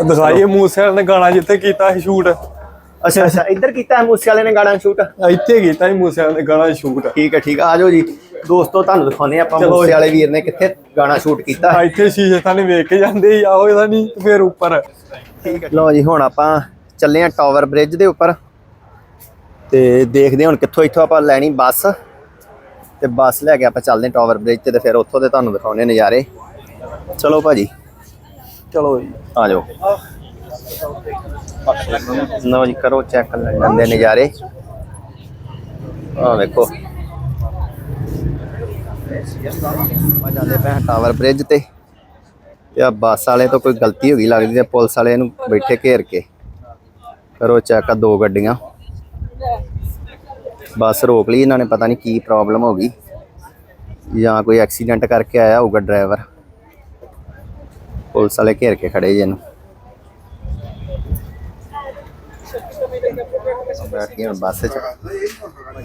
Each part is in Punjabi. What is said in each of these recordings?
ਦਿਖਾਈਏ ਮੂਸੇ ਨੇ ਗਾਣਾ ਜਿੱਥੇ ਕੀਤਾ ਸੀ ਸ਼ੂਟ। ਅੱਛਾ ਅੱਛਾ ਇੱਧਰ ਕੀਤਾ ਹੈ ਮੂਸੇ ਵਾਲੇ ਨੇ ਗਾਣਾ ਸ਼ੂਟ ਇੱਥੇ ਕੀਤਾ ਸੀ ਮੂਸੇ ਨੇ ਗਾਣਾ ਸ਼ੂਟ ਠੀਕ ਹੈ ਠੀਕ ਹੈ ਆਜੋ ਜੀ। ਦੋਸਤੋ ਤੁਹਾਨੂੰ ਦਿਖਾਉਨੇ ਆਪਾਂ ਚਲੋ ਮੂਸੇ। ਵਾਲੇ ਵੀਰ ਨੇ ਕਿੱਥੇ ਗਾਣਾ ਸ਼ੂਟ ਕੀਤਾ। ਆ ਇੱਥੇ ਸ਼ੀਸ਼ੇ ਤਾਂ ਵੇਖ ਕੇ ਜਾਂਦੇ ਆਹੋ ਇਹਦਾ ਨਹੀਂ ਤੇ ਫਿਰ ਉੱਪਰ। ਠੀਕ ਹੈ। ਲਓ ਜੀ ਹੁਣ ਆਪਾਂ ਚੱਲੇ ਆ ਟਾਵਰ ਬ੍ਰਿਜ ਦੇ ਉੱਪਰ। ਤੇ ਦੇਖਦੇ ਹਾਂ ਹੁਣ ਕਿੱਥੋਂ ਇੱਥੋਂ ਆਪਾਂ ਲੈਣੀ ਬੱਸ। ਤੇ ਬੱਸ ਲੈ ਕੇ ਆਪਾਂ ਚੱਲਦੇ ਹਾਂ ਟਾਵਰ ਬ੍ਰਿਜ ਤੇ ਤੇ ਫਿਰ ਉੱਥੋਂ ਦੇ ਤੁਹਾਨੂੰ ਦਿਖਾਉਣੇ ਨਜ਼ਾਰੇ। ਚਲੋ ਭਾਜੀ। ਚਲੋ ਜੀ। ਆ ਜਾਓ। ਲਓ ਜੀ, ਕਰੋ ਚੈੱਕ ਲੰਡਨ ਨਜ਼ਾਰੇ। ਆ ਵੇਖੋ। ਆਪਾਂ ਜਾਂਦੇ ਪਏ ਟਾਵਰ ਬ੍ਰਿਜ ਤੇ। ਆ ਬੱਸ ਵਾਲੇ ਤੋਂ ਕੋਈ ਗਲਤੀ ਹੋ ਗਈ ਲੱਗਦੀ ਤੇ ਪੁਲਿਸ ਵਾਲੇ ਨੂੰ ਬੈਠੇ ਘੇਰ ਕੇ। ਕਰੋ ਚੈੱਕ ਆ ਦੋ ਗੱਡੀਆਂ। ਬੱਸ ਰੋਕ ਲਈ ਇਹਨਾਂ ਨੇ, ਪਤਾ ਨਹੀਂ ਕੀ ਪ੍ਰੋਬਲਮ ਹੋ ਗਈ। ਜਾਂ ਕੋਈ ਐਕਸੀਡੈਂਟ ਕਰਕੇ ਆਇਆ ਹੋਊਗਾ ਡਰਾਈਵਰ ਪੁਲਿਸ ਵਾਲੇ ਘੇਰ ਕੇ ਖੜੇ ਜੇ ਇਹਨੂੰ ਬੈਠ ਗਏ ਹੁਣ ਬੱਸ 'ਚ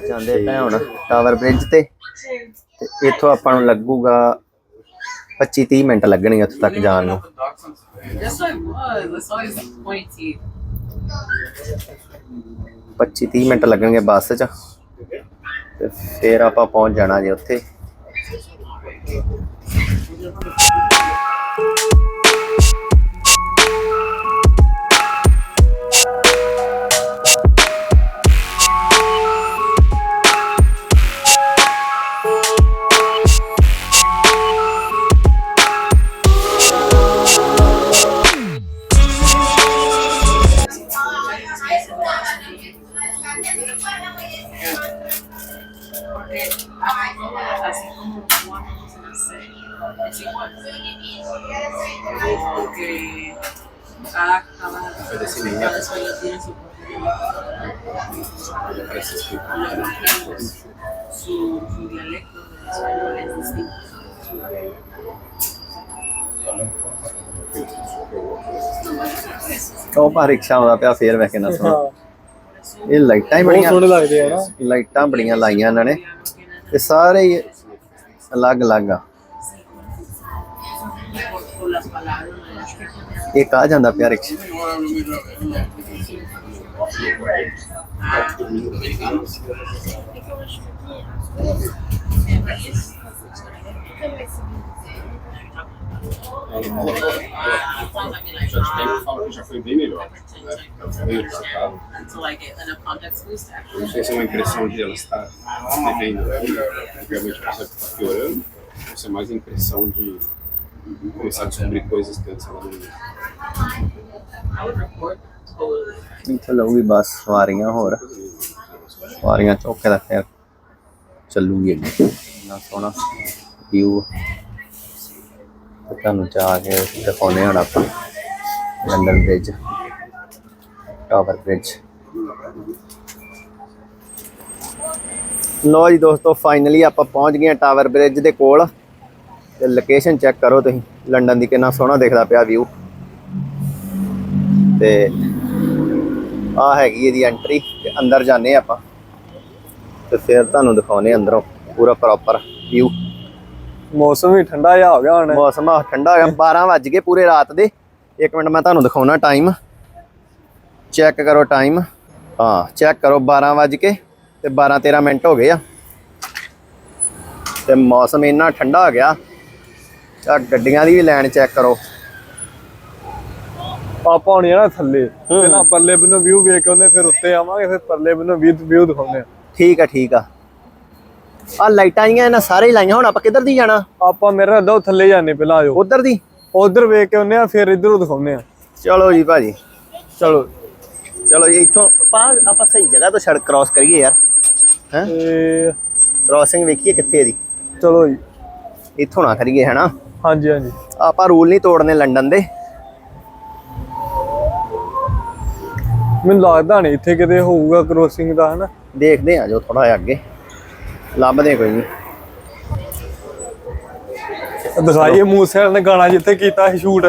ਜਾਂਦੇ ਪਏ ਹੁਣ ਟਾਵਰ ਬ੍ਰਿਜ ਤੇ ਤੇ ਇੱਥੋਂ ਆਪਾਂ ਨੂੰ ਲੱਗੂਗਾ 25 30 ਮਿੰਟ ਲੱਗਣਗੇ ਉੱਥੇ ਤੱਕ ਜਾਣ ਨੂੰ This one was. It's always pointy. 25 30 minute ਲੱਗਣਗੇ ਬੱਸ 'ਚ ਤੇ ਫਿਰ ਆਪਾਂ ਪਹੁੰਚ ਜਾਣਾ ਜੇ ਉੱਥੇ Porque cada, cada, cada escuela tiene su propio su, su dialecto de español es distinto. ਉਹ ਪਾ ਰਿਕਸ਼ਾ ਆਉਂਦਾ ਪਿਆ ਫੇਰ ਵੇਖ ਕੇ ਨਾ ਸੁਣ ਇਹ ਲਾਈਟਾਂ ਹੀ ਬੜੀਆਂ ਸੋਹਣੇ ਲੱਗਦੇ ਆ ਨਾ ਲਾਈਟਾਂ ਬੜੀਆਂ ਲਾਈਆਂ ਇਹਨਾਂ ਨੇ ਇਹ ਸਾਰੇ ਹੀ ਅਲੱਗ-ਅਲੱਗ ਆ ਇਹ ਕਾ ਜਾਂਦਾ ਪਿਆ rickshaw Já fala que já foi bem melhor. Né? Ela foi bem resultado. Until I get enough context clues to actually. Não sei se é uma impressão de ela estar devendo, realmente percebe que está piorando, ou se é mais a impressão de começar a descobrir coisas que antes ela não totally. ਇੱਥੇ ਲਊਗੀ ਬੱਸ ਸਵਾਰੀਆਂ ਹੋਰ ਸਵਾਰੀਆਂ ਚੌਕੇ ਦਾ ਫੇਰ ਚੱਲੂਗੀ ਅੱਗੇ ਨਾ ਸੋਹਣਾ ਵਿਊ ਤੁਹਾਨੂੰ ਜਾ ਕੇ ਦਿਖਾਉਣੇ ਹੁਣ ਆਪਾਂ ਲੰਡਨ ਬ੍ਰਿਜ ਟਾਵਰ ਬ੍ਰਿਜ ਲੋ ਜੀ ਦੋਸਤੋ ਫਾਈਨਲੀ ਆਪਾਂ ਪਹੁੰਚ ਗਏ ਟਾਵਰ ਬ੍ਰਿਜ ਦੇ ਕੋਲ ਤੇ ਲੋਕੇਸ਼ਨ ਚੈੱਕ ਕਰੋ ਤੁਸੀਂ। ਲੰਡਨ ਦੀ ਕਿੰਨਾ ਸੋਹਣਾ ਦਿਖਦਾ ਪਿਆ ਵਿਊ ਤੇ ਆ ਹੈਗੀ ਇਹਦੀ ਐਂਟਰੀ ਤੇ ਅੰਦਰ ਜਾਂਦੇ ਆਪਾਂ। ਤੇ ਫਿਰ ਤੁਹਾਨੂੰ ਦਿਖਾਉਨੇ ਅੰਦਰੋਂ ਪੂਰਾ ਪ੍ਰੋਪਰ ਵਿਊ ਮੌਸਮ ਵੀ ਠੰਡਾ ਜਿਹਾ ਹੋ ਗਿਆ ਹੁਣ। ਮੌਸਮ ਆ ਠੰਡਾ ਹੋ ਗਿਆ 12 ਵੱਜ ਗਏ ਪੂਰੇ ਰਾਤ ਦੇ। ਇੱਕ ਮਿੰਟ ਮੈਂ ਤੁਹਾਨੂੰ ਦਿਖਾਉਣਾ ਟਾਈਮ ਚੈੱਕ ਕਰੋ ਟਾਈਮ ਹਾਂ ਚੈੱਕ ਕਰੋ 12 ਵੱਜ ਕੇ ਤੇ 12 13 ਮਿੰਟ ਹੋ ਗਏ ਆ। ਤੇ ਮੌਸਮ ਇੰਨਾ ਠੰਡਾ ਹੋ ਗਿਆ। ਆ ਗੱਡੀਆਂ ਦੀ ਵੀ ਲਾਈਨ ਚੈੱਕ ਕਰੋ। ਆਪਾਂ ਹੋਣੀ ਨਾ ਥੱਲੇ। ਨਾ ਪਰਲੇ ਬੰਨੋਂ ਵਿਊ ਵੇਖ ਕੇ ਉਹਨੇ ਫਿਰ ਉੱਤੇ ਆਵਾਂਗੇ ਫਿਰ ਪਰਲੇ ਬੰਨੋਂ ਵੀ ਵਿਊ ਦਿਖਾਉਂਦੇ ਆ। ਠੀਕ ਆ ਠੀਕ ਆ। ਆ ਲਾਈਟਾਂ ਜੀਆਂ ਇਹਨਾਂ ਸਾਰੇ ਲਾਈਆਂ। ਹੁਣ ਆਪਾਂ ਕਿੱਧਰ ਦੀ ਜਾਣਾ? ਆਪਾਂ ਮੇਰੇ ਅੱਧਾ ਥੱਲੇ ਜਾਂਦੇ ਪਹਿਲਾਂ ਆਜੋ। ਉਧਰ ਦੀ? ਉਧਰ ਵੇਖ ਕੇ ਉਹਨੇ ਆ ਫਿਰ ਇਧਰੋਂ ਦਿਖਾਉਂਦੇ ਆ। ਚਲੋ ਜੀ ਭਾਜੀ। ਚਲੋ। ਚਲੋ ਜੀ ਇੱਥੋਂ ਆਪਾਂ ਆਪਾਂ ਸਹੀ ਜਗ੍ਹਾ ਤੋਂ ਸੜਕ ਕ੍ਰਾਸ ਕਰੀਏ ਯਾਰ। ਹੈ? ਕ੍ਰਾਸਿੰਗ ਵੇਖੀਏ ਕਿੱਥੇ ਇਹਦੀ ਚਲੋ ਜੀ। ਇੱਥੋਂ ਨਾ ਕਰੀਏ ਹੈਨਾ? ਹਾਂਜੀ ਹਾਂਜੀ। ਆਪਾਂ ਰੂਲ ਨਹੀਂ ਤੋੜਨੇ ਲੰਡਨ ਦੇ। ਮੈਨੂੰ ਲੱਗਦਾ ਨਹੀਂ ਇੱਥੇ ਕਿਤੇ ਹੋਊਗਾ ਕ੍ਰੋਸਿੰਗ ਦਾ ਹਨਾ? ਦੇਖਦੇ ਆ ਜੋ ਥੋੜਾ ਜਿਹਾ ਅੱਗੇ। ਲੱਭਦੇ ਕੋਈ ਨਹੀਂ। ਦਿਖਾਈਏ ਮੂਸੇ ਨੇ ਗਾਣਾ ਜਿੱਥੇ ਕੀਤਾ ਸੀ ਸ਼ੂਟ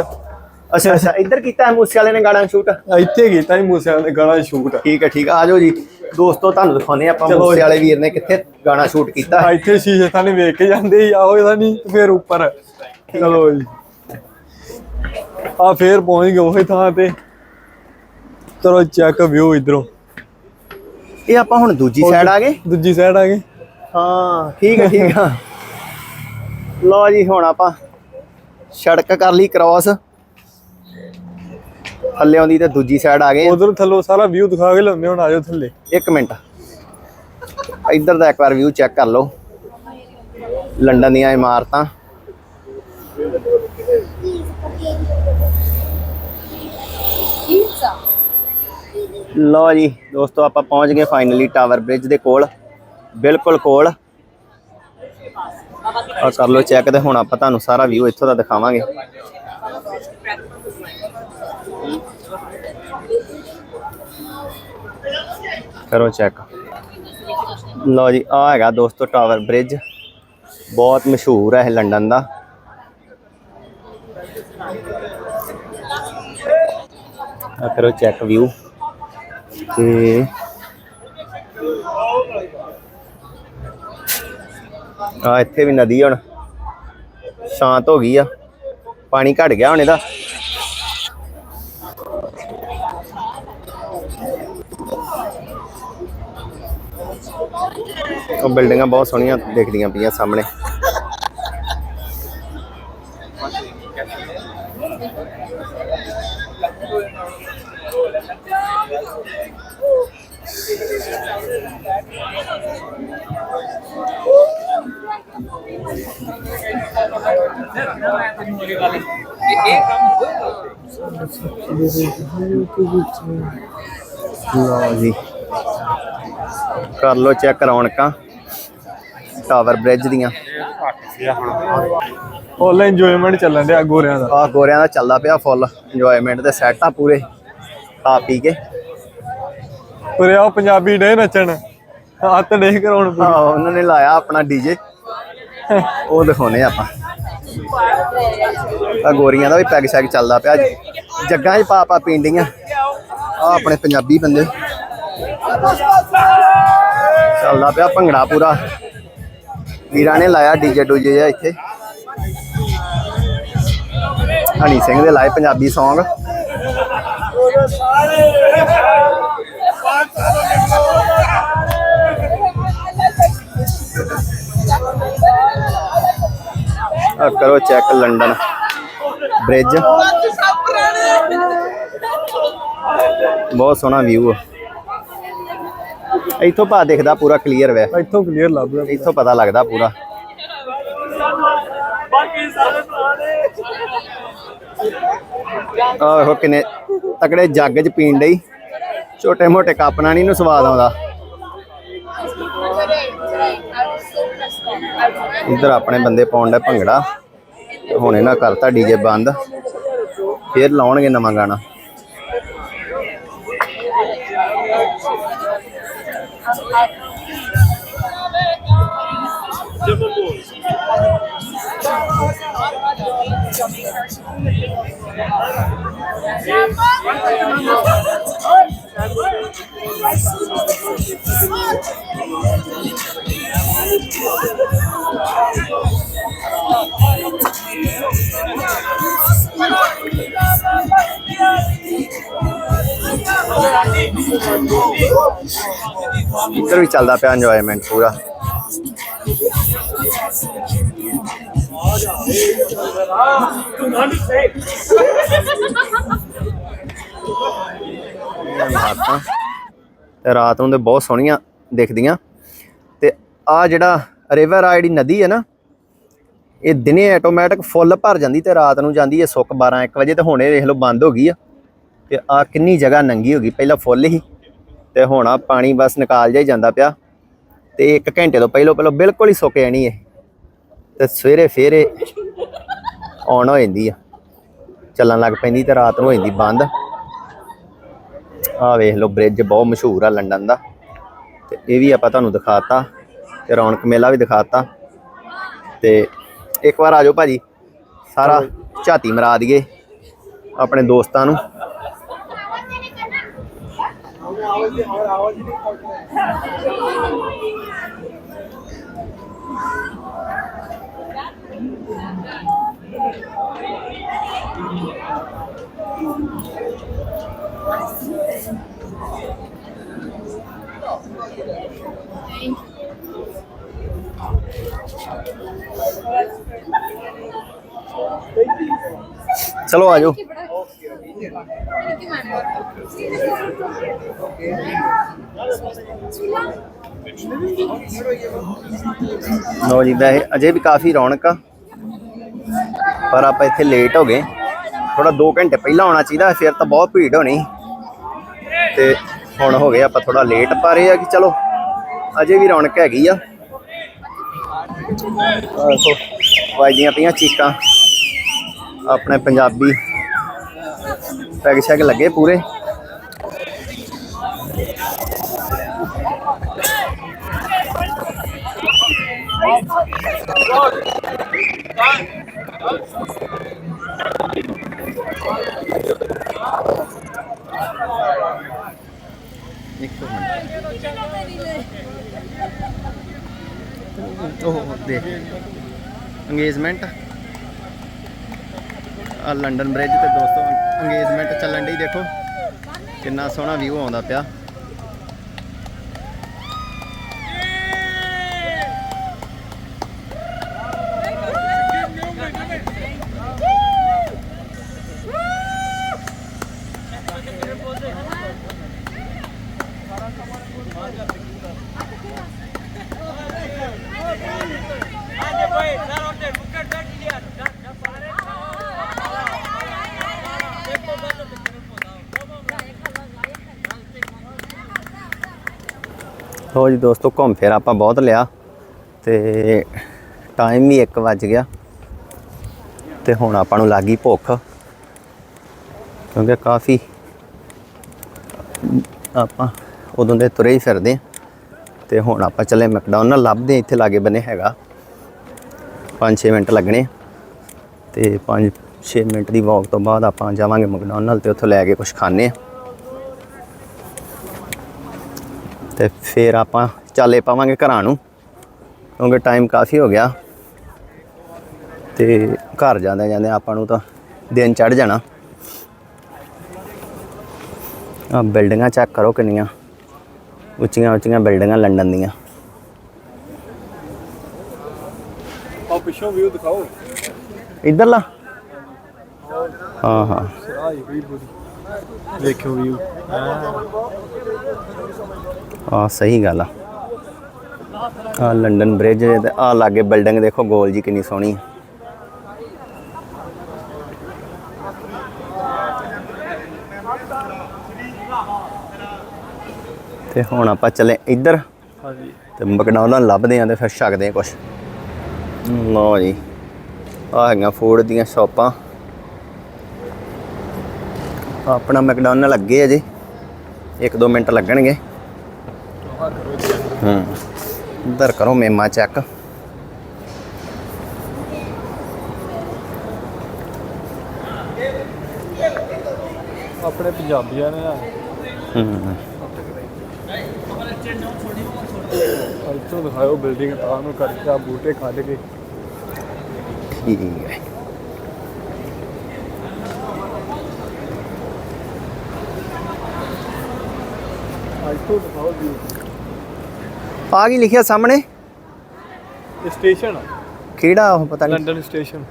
ਅੱਛਾ ਅੱਛਾ ਇੱਧਰ ਕੀਤਾ ਹੈ ਮੂਸੇ ਵਾਲੇ ਨੇ ਗਾਣਾ ਸ਼ੂਟ ਇੱਥੇ ਕੀਤਾ ਸੀ ਮੂਸੇ ਨੇ ਗਾਣਾ ਸ਼ੂਟ ਠੀਕ ਹੈ ਠੀਕ ਆ ਆਜੋ ਜੀ। ਦੋਸਤੋ ਤੁਹਾਨੂੰ ਦਿਖਾਉਨੇ ਆਪਾਂ ਮੂਸੇ। ਵਾਲੇ ਵੀਰ ਨੇ ਕਿੱਥੇ ਗਾਣਾ ਸ਼ੂਟ ਕੀਤਾ। ਇੱਥੇ ਸ਼ੀਸ਼ੇ ਤਾਂ ਵੇਖ ਕੇ ਜਾਂਦੇ ਆਹੋ ਇਹਦਾ ਨਹੀਂ ਫਿਰ ਉੱਪਰ। ਚਲੋ ਜੀ। ਆ ਫੇਰ ਪਹੁੰਚ ਗਏ ਉਹੀ ਥਾਂ ਤੇ। ਚਲੋ ਚੈੱਕ ਵਿਊ ਇਧਰੋਂ। ਇਹ ਆਪਾਂ ਹੁਣ ਦੂਜੀ ਸਾਈਡ ਆ ਗਏ? ਦੂਜੀ ਸਾਈਡ ਆ ਗਏ। ਹਾਂ ਠੀਕ ਹੈ ਠੀਕ ਆ। ਲਓ ਜੀ ਹੁਣ ਆਪਾਂ ਸੜਕ ਕਰ ਲਈ ਕ੍ਰਾਸ ਥੱਲੇ ਆਉਂਦੀ ਤੇ ਦੂਜੀ ਸਾਈਡ ਆ ਗਏ। ਉਧਰ ਥੱਲੋਂ ਸਾਰਾ ਵਿਊ ਦਿਖਾ ਕੇ ਲਾਉਂਦੇ ਹੁਣ ਆਜੋ ਥੱਲੇ। ਇੱਕ ਮਿੰਟ। ਇੱਧਰ ਦਾ ਇੱਕ ਵਾਰ ਵਿਊ ਚੈੱਕ ਕਰ ਲਓ। ਲੰਡਨ ਦੀਆਂ ਇਮਾਰਤਾਂ। ਲੋ ਜੀ, ਦੋਸਤੋ ਆਪਾਂ ਪਹੁੰਚ ਗਏ ਫਾਈਨਲੀ ਟਾਵਰ ਬ੍ਰਿਜ ਦੇ ਕੋਲ, ਬਿਲਕੁਲ ਕੋਲ। ਆ ਕਰ ਲਓ ਚੈੱਕ ਤੇ ਹੁਣ ਆਪਾਂ ਤੁਹਾਨੂੰ ਸਾਰਾ ਵਿਊ ਇੱਥੋਂ ਦਾ ਦਿਖਾਵਾਂਗੇ। ਕਰੋ ਚੈੱਕ ਲਓ ਜੀ ਆ ਹੈਗਾ ਦੋਸਤੋ ਟਾਵਰ ਬ੍ਰਿਜ ਬਹੁਤ ਮਸ਼ਹੂਰ ਹੈ ਇਹ ਲੰਡਨ ਦਾ। ਆ ਕਰੋ ਚੈੱਕ ਵਿਊ ਤੇ ਆ ਇੱਥੇ ਵੀ ਨਦੀ ਹੁਣ। ਸ਼ਾਂਤ ਹੋ ਗਈ ਆ। ਪਾਣੀ ਘਟ ਗਿਆ ਹੁਣ ਇਹਦਾ। ਉਹ ਬਿਲਡਿੰਗਾਂ ਬਹੁਤ ਸੋਹਣੀਆਂ ਦਿਖਦੀਆਂ ਪਈਆਂ ਸਾਹਮਣੇ। ਲਓ ਜੀ। ਕਰ ਲਓ ਚੈੱਕ ਰੌਣਕਾਂ। ਟਾਵਰ ਬ੍ਰਿਜ ਦੀਆਂ। ਫੁੱਲ ਇੰਜੋਇਮੈਂਟ ਚੱਲਣ ਡਿਆ ਗੋਰਿਆਂ ਦਾ। ਆ ਗੋਰਿਆਂ ਦਾ ਚੱਲਦਾ ਪਿਆ ਫੁੱਲ ਇੰਜੋਇਮੈਂਟ ਦੇ ਸੈੱਟ ਆ ਪੂਰੇ। ਖਾ ਪੀ ਕੇ। ਤੁਰੇ ਆਓ ਪੰਜਾਬੀ ਡੇ ਨੱਚਣ। ਹੱਥ ਡੇ ਕਰਾਉਣ ਹਾਂ ਉਹਨਾਂ ਨੇ ਲਾਇਆ ਆਪਣਾ ਡੀਜੇ ਉਹ ਦਿਖਾਉਨੇ ਆਪਾਂ। ਆ ਗੋਰੀਆਂ ਦਾ ਵੀ ਪੈਗ ਸ਼ੈਗ ਚੱਲਦਾ ਪਿਆ। ਜੱਗਾਂ 'ਚ ਪਾ ਪਾ ਪੀਂਡੀਆਂ ਆ ਆਪਣੇ ਪੰਜਾਬੀ ਬੰਦੇ। ਚੱਲਦਾ ਪਿਆ ਭੰਗੜਾ ਪੂਰਾ। ਵੀਰਾਂ ਨੇ ਲਾਇਆ ਡੀਜੇ ਡੂਜੇ ਜਿਹਾ ਇੱਥੇ। ਹਣੀ ਸਿੰਘ ਦੇ ਲਾਏ ਪੰਜਾਬੀ Song ਆ ਕਰੋ ਚੈੱਕ ਲੰਡਨ। ਬ੍ਰਿਜ ਬਹੁਤ ਸੋਹਣਾ ਵਿਊ ਆ। ਇੱਥੋਂ ਭਾ ਦਿਖਦਾ ਪੂਰਾ ਕਲੀਅਰ ਵੈ। ਇੱਥੋਂ ਕਲੀਅਰ ਲੱਭ ਰਿਹਾ ਇੱਥੋਂ ਪਤਾ ਲੱਗਦਾ ਪੂਰਾ। ਆਹੋ ਕਿਨੇ ਤਕੜੇ ਜੱਗ 'ਚ ਪੀਣ ਲਈ ਛੋਟੇ ਮੋਟੇ ਕੱਪ ਨਾਲ ਨਹੀਂ ਨੂੰ ਸਵਾਦ ਆਉਂਦਾ। ਇੱਧਰ ਆਪਣੇ ਬੰਦੇ ਪਾਉਣ ਦਾ ਭੰਗੜਾ। ਹੁਣ ਇਹਨਾਂ ਕਰਤਾ ਡੀਜੇ ਬੰਦ। ਫੇਰ ਲਾਉਣਗੇ ਨਵਾਂ ਗਾਣਾ। ਇੱਧਰ ਵੀ ਚੱਲਦਾ ਪਿਆ ਇੰਜੋਇਮੈਂਟ ਪੂਰਾ। ਤੇ ਰਾਤ ਨੂੰ ਤੇ ਬਹੁਤ ਸੋਹਣੀਆਂ ਦਿਖਦੀਆਂ। ਤੇ ਆ ਜਿਹੜਾ ਰਿਵਰ ਆ ਨਦੀ ਹੈ ਨਾ, ਇਹ ਦਿਨੇ ਆਟੋਮੈਟਿਕ ਫੁੱਲ ਭਰ ਜਾਂਦੀ ਤੇ ਰਾਤ ਨੂੰ ਜਾਂਦੀ ਹੈ ਸੁੱਕ 12 1 ਵਜੇ ਤੇ ਹੁਣੇ ਵੇਖ ਲਓ ਬੰਦ ਹੋ ਗਈ ਆ। ਤੇ ਆ ਕਿੰਨੀ ਜਗ੍ਹਾ ਨੰਗੀ ਹੋ ਗਈ ਪਹਿਲਾਂ ਫੁੱਲ ਹੀ ਤੇ ਹੁਣ ਆ ਪਾਣੀ ਬਸ ਨਿਕਾਲ ਜਾਈ ਜਾਂਦਾ ਪਿਆ ਤੇ 1 ਘੰਟੇ ਤੋਂ ਪਹਿਲਾਂ ਪਹਿਲਾਂ ਬਿਲਕੁਲ ਹੀ ਸੁੱਕ ਜਾਣੀ ਹੈ ਤੇ ਸਵੇਰੇ ਫੇਰੇ ਆਨ ਹੋ ਜਾਂਦੀ ਆ। ਚੱਲਣ ਲੱਗ ਪੈਂਦੀ ਤੇ ਰਾਤ ਨੂੰ ਹੋ ਜਾਂਦੀ ਬੰਦ। ਆ ਵੇਖ ਲਓ ਬ੍ਰਿਜ ਬਹੁਤ ਮਸ਼ਹੂਰ ਆ ਲੰਡਨ ਦਾ। ਤੇ ਇਹ ਵੀ ਆਪਾਂ ਤੁਹਾਨੂੰ ਦਿਖਾਤਾ ਤੇ ਰੌਣਕ ਮੇਲਾ ਵੀ ਦਿਖਾਤਾ। ਤੇ ਇੱਕ ਵਾਰ ਆਜੋ ਭਾਜੀ ਸਾਰਾ ਝਾਤੀ ਮਰਾ ਦਈਏ ਆਪਣੇ ਦੋਸਤਾਂ ਨੂੰ। ਚਲੋ ਆਜੋ ਲੋ ਜੀ, ਵੈਸੇ ਅਜੇ ਵੀ ਕਾਫੀ ਰੌਣਕ ਆ, ਪਰ ਆਪਾਂ ਇੱਥੇ ਲੇਟ ਹੋ ਗਏ। ਥੋੜਾ 2 ਘੰਟੇ ਪਹਿਲਾਂ ਆਉਣਾ ਚਾਹੀਦਾ, ਫਿਰ ਤਾਂ ਬਹੁਤ ਭੀੜ ਹੋਣੀ। ਤੇ ਹੁਣ ਹੋ ਗਏ ਆਪਾਂ ਥੋੜਾ ਲੇਟ ਪਾ ਰਹੇ ਆ ਕਿ ਚਲੋ, ਅਜੇ ਵੀ ਰੌਣਕ ਹੈਗੀ ਆ। ਆਹ ਦੇਖੋ ਪਈਆਂ ਚੀਕਾਂ। ਆਪਣੇ ਪੰਜਾਬੀ ਪੈਗ ਸ਼ੈਗ ਲੱਗੇ ਪੂਰੇ। ਇੱਕ ਮਿੰਟ। ਉਹ ਦੇਖ। ਅੰਗੇਜਮੈਂਟ ਆ ਲੰਡਨ ਬ੍ਰਿਜ ਤੇ ਦੋਸਤੋ ਅੰਗੇਜਮੈਂਟ ਚੱਲਣ ਦੀ ਦੇਖੋ। ਕਿੰਨਾ ਸੋਹਣਾ ਵਿਊ ਆਉਂਦਾ ਪਿਆ। ਲੋ ਜੀ ਦੋਸਤੋ, ਘੁੰਮ ਫਿਰ ਆਪਾਂ ਬਹੁਤ ਲਿਆ ਤੇ ਟਾਈਮ ਵੀ 1 ਵੱਜ ਗਿਆ ਤੇ ਹੁਣ ਆਪਾਂ ਨੂੰ ਲੱਗੀ ਭੁੱਖ ਕਿਉਂਕਿ ਕਾਫੀ ਆਪਾਂ ਉਦੋਂ ਦੇ ਤੁਰੇ ਹੀ ਫਿਰਦੇ ਹਾਂ ਤੇ ਹੁਣ ਆਪਾਂ ਚੱਲੇ ਮੈਕਡੋਨਲ ਲੱਭਦੇ ਇੱਥੇ ਲਾਗੇ ਬੰਨੇ ਹੈਗਾ। 5-6 ਮਿੰਟ ਲੱਗਣੇ ਤੇ 5-6 ਮਿੰਟ ਦੀ ਵਾਕ ਤੋਂ ਬਾਅਦ ਆਪਾਂ ਜਾਵਾਂਗੇ ਮੈਕਡੋਨਲ ਤੇ ਉੱਥੋਂ ਲੈ ਕੇ ਕੁਝ ਖਾਣੇ ਆ ਤੇ ਫਿਰ ਆਪਾਂ ਚਾਲੇ ਪਾਵਾਂਗੇ ਘਰਾਂ ਨੂੰ ਕਿਉਂਕਿ ਟਾਈਮ ਕਾਫੀ ਹੋ ਗਿਆ। ਤੇ ਘਰ ਜਾਂਦੇ ਜਾਂਦੇ ਆਪਾਂ ਨੂੰ ਤਾਂ ਦਿਨ ਚੜ ਜਾਣਾ। ਆ ਬਿਲਡਿੰਗਾਂ ਚੈੱਕ ਕਰੋ ਕਿੰਨੀਆਂ ਉੱਚੀਆਂ ਉੱਚੀਆਂ ਬਿਲਡਿੰਗਾਂ ਲੰਡਨ ਦੀਆਂ। ਆ ਪਿੱਛੋਂ ਵਿਊ ਦਿਖਾਓ। ਇੱਧਰਲਾ? ਹਾਂ ਹਾਂ। ਦੇਖਿਓ ਵਿਊ ਹਾਂ ਸਹੀ ਗੱਲ ਆ। ਆ ਲੰਡਨ ਬ੍ਰਿਜ ਤੇ ਆ ਲਾਗੇ ਬਿਲਡਿੰਗ ਦੇਖੋ ਗੋਲ ਜੀ ਕਿੰਨੀ ਸੋਹਣੀ ਹੈ। ਤੇ ਹੁਣ ਆਪਾਂ ਚੱਲੇ ਇੱਧਰ। ਹਾਂਜੀ। ਤੇ ਮੈਕਡੋਨਲਡ ਲੱਭਦੇ ਆਂ ਤੇ ਫਿਰ ਛਕਦੇ ਆਂ ਕੁਛ। ਲਓ ਜੀ ਆ ਹੈਗੀਆਂ ਫੂਡ ਦੀਆਂ ਸ਼ਾਪਾਂ। ਆਪਣਾ ਮੈਕਡੋਨਲਡ ਅੱਗੇ ਅਜੇ 1-2 ਮਿੰਟ ਲੱਗਣਗੇ। ਹੂੰ। ਇੱਧਰ ਕਰੋ ਮੇਮਾ ਚੈੱਕ। ਆਪਣੇ ਪੰਜਾਬੀਆਂ ਨੇ ਨਾ ਹੂੰ। ਇੱਥੋਂ ਦਿਖਾਓ ਬਿਲਡਿੰਗ ਤਾਂ ਨੂੰ ਕਰਕੇ ਆ ਬੂਟੇ ਕੱਢ ਕੇ। ਠੀਕ ਹੈ। ਇੱਥੋਂ ਦਿਖਾਓ ਵਿਊ ਆ ਕੀ ਲਿਖਿਆ ਸਾਹਮਣੇ? ਸਟੇਸ਼ਨ ਕਿਹੜਾ ਉਹ ਪਤਾ ਨਹੀਂ। London station.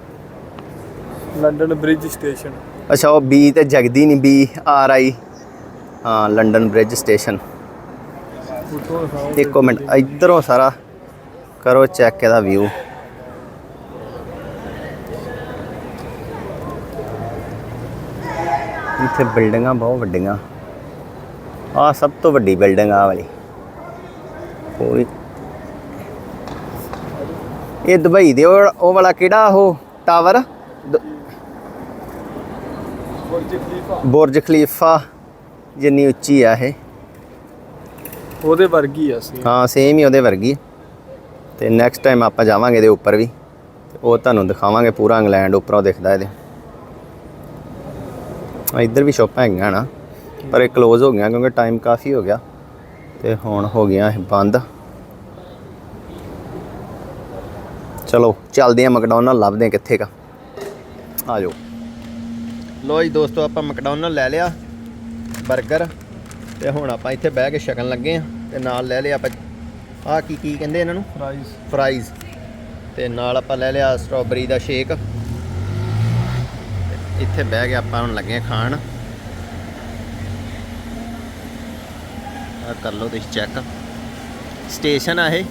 London bridge station. ਅੱਛਾ ਉਹ ਬੀ ਤੇ ਜਗਦੀ ਨਹੀਂ ਬੀ ਆਰ ਆਈ। ਹਾਂ ਲੰਡਨ ਬ੍ਰਿਜ ਸਟੇਸ਼ਨ। ਉੱਥੋਂ ਦਿਖਾਓ। ਇੱਕੋ ਮਿੰਟ ਇਧਰੋਂ ਸਾਰਾ ਕਰੋ ਚੈੱਕ ਇਹਦਾ ਵਿਊ ਇੱਥੇ ਬਿਲਡਿੰਗਾਂ ਬਹੁਤ ਵੱਡੀਆਂ। ਆ ਸਭ ਤੋਂ ਵੱਡੀ ਬਿਲਡਿੰਗ ਆ ਵਾਲੀ। ਕੋਈ। ਇਹ ਦੁਬਈ ਦੇ ਉਹ ਉਹ ਵਾਲਾ ਕਿਹੜਾ ਉਹ ਟਾਵਰ? Burj Khalifa. ਜਿੰਨੀ ਉੱਚੀ ਆ ਇਹ। ਉਹਦੇ ਵਰਗੀ ਆ ਸੀ ਹਾਂ ਸੇਮ ਹੀ ਉਹਦੇ ਵਰਗੀ। ਤੇ ਨੈਕਸਟ ਟਾਈਮ ਆਪਾਂ ਜਾਵਾਂਗੇ ਇਹਦੇ ਉੱਪਰ ਵੀ। ਉਹ ਤੁਹਾਨੂੰ ਦਿਖਾਵਾਂਗੇ ਪੂਰਾ ਇੰਗਲੈਂਡ ਉੱਪਰੋਂ ਦਿਖਦਾ ਇਹਦੇ। ਆ ਇੱਧਰ ਵੀ ਸ਼ਾਪਾਂ ਹੈਗੀਆਂ ਨਾ। ਪਰ ਇਹ ক্লোਜ਼ ਹੋ ਗਈਆਂ ਕਿਉਂਕਿ ਟਾਈਮ ਕਾਫੀ ਹੋ ਗਿਆ। ਤੇ ਹੁਣ ਹੋ ਗਈਆਂ ਇਹ ਬੰਦ। ਚਲੋ ਚੱਲਦੇ ਆ ਮੈਕਡੋਨਲਡ ਲੱਭਦੇ ਆ ਕਿੱਥੇ ਕਾ। ਆ ਜਾਓ। ਲੋ ਜੀ ਦੋਸਤੋ ਆਪਾਂ ਮੈਕਡੋਨਲਡ ਲੈ ਲਿਆ 버ਗਰ ਤੇ ਹੁਣ ਆਪਾਂ ਇੱਥੇ ਬਹਿ ਕੇ ਛਕਣ ਲੱਗੇ ਆ ਤੇ ਨਾਲ ਲੈ ਲਿਆ ਆਪਾਂ। ਆ ਕੀ ਕੀ ਕਹਿੰਦੇ ਇਹਨਾਂ ਨੂੰ? ਪ੍ਰਾਈਸ ਫਰਾਈਜ਼ ਤੇ ਨਾਲ ਆਪਾਂ ਲੈ ਲਿਆ ਸਟ੍ਰਾਬੇਰੀ ਦਾ ਸ਼ੇਕ ਇੱਥੇ ਬਹਿ ਕੇ ਆਪਾਂ ਹੁਣ ਲੱਗੇ ਖਾਣ। ਆ ਕਰ ਲਓ ਤੁਸੀਂ ਚੈੱਕ ਸਟੇਸ਼ਨ ਆ ਇਹ।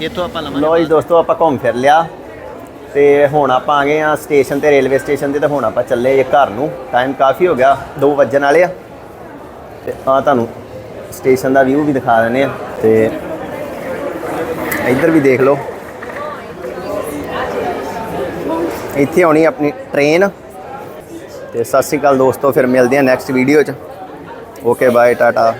ਇੱਥੋਂ ਆਪਾਂ ਲਵਾਂਗੇ ਲੋ ਜੀ ਦੋਸਤੋ ਆਪਾਂ ਘੁੰਮ ਫਿਰ ਲਿਆ। ਤੇ ਹੁਣ ਆਪਾਂ ਆ ਗਏ ਆ ਸਟੇਸ਼ਨ ਤੇ ਰੇਲਵੇ ਸਟੇਸ਼ਨ ਤੇ ਤੇ ਹੁਣ ਆਪਾਂ ਚੱਲੇ ਜੇ ਘਰ ਨੂੰ। ਟਾਈਮ ਕਾਫੀ ਹੋ ਗਿਆ 2 ਵਜਣ ਵਾਲੇ ਆ। ਤੇ ਆ ਤੁਹਾਨੂੰ ਸਟੇਸ਼ਨ ਦਾ ਵਿਊ ਵੀ ਦਿਖਾ ਦਿੰਦੇ ਆ ਤੇ ਇੱਧਰ ਵੀ ਦੇਖ ਲਓ। ਇੱਥੇ ਆਉਣੀ ਆਪਣੀ ਟ੍ਰੇਨ ਤੇ ਸਤਿ ਸ਼੍ਰੀ ਅਕਾਲ ਦੋਸਤੋ ਫਿਰ ਮਿਲਦੇ ਆ ਨੈਕਸਟ ਵੀਡੀਓ 'ਚ। Okay bye tata